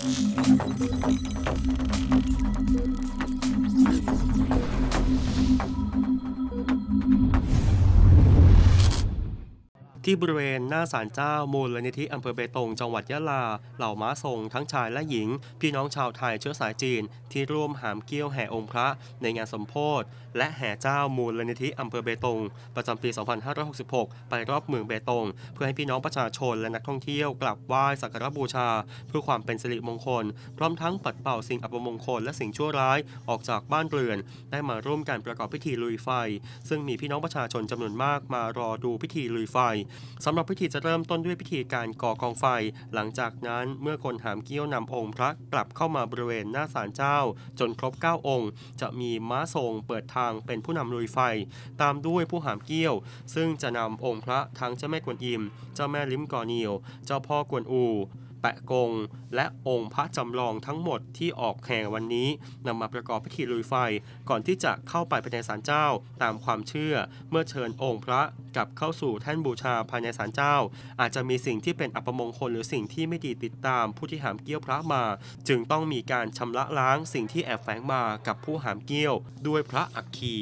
Thank you. ที่บริเวณหน้าศาลเจ้ามูลนิธิอำเภอเบตงจังหวัดยะลา เหล่าม้าทรงทั้งชายและหญิง พี่น้องชาวไทยเชื้อสายจีน ที่ร่วมหามเกี้ยวแห่องค์พระ ในงานสมโพธิและแห่เจ้ามูลนิธิอำเภอเบตง ประจำปี 2566 ไปรอบเมืองเบตง เพื่อให้พี่น้องประชาชนและนักท่องเที่ยวกลับไหว้สักการบูชา เพื่อความเป็นสิริมงคล พร้อมทั้งปัดเป่าสิ่งอัปมงคลและสิ่งชั่วร้ายออกจากบ้านเรือน ได้มาร่วมกันประกอบพิธีลุยไฟ ซึ่งมีพี่น้องประชาชนจำนวนมากมารอดูพิธีลุยไฟสำหรับพิธีจะเริ่มต้นด้วยพิธีการก่อกองไฟ หลังจากนั้นเมื่อคนหามเกี้ยวนำองค์พระกลับเข้ามาบริเวณหน้าศาลเจ้า จนครบ 9 องค์ จะมีม้าทรงเปิดทางเป็นผู้นำลุยไฟ ตามด้วยผู้หามเกี้ยว ซึ่งจะนำองค์พระทั้งเจ้าแม่กวนอิม เจ้าแม่ลิ้มกอเนียว เจ้าพ่อกวนอู แปะกง และองค์พระจำลองทั้งหมดที่ออกแห่วันนี้นำมาประกอบพิธีลุยไฟ ก่อนที่จะเข้าไปภายในศาลเจ้าตามความเชื่อ เมื่อเชิญองค์พระกลับเข้าสู่แท่นบูชาภายในศาลเจ้า อาจจะมีสิ่งที่เป็นอัปมงคลหรือสิ่งที่ไม่ดีติดตามผู้ที่หามเกี้ยวพระมา จึงต้องมีการชำระล้างสิ่งที่แอบแฝงมากับผู้หามเกี้ยว ด้วยพระอัคคี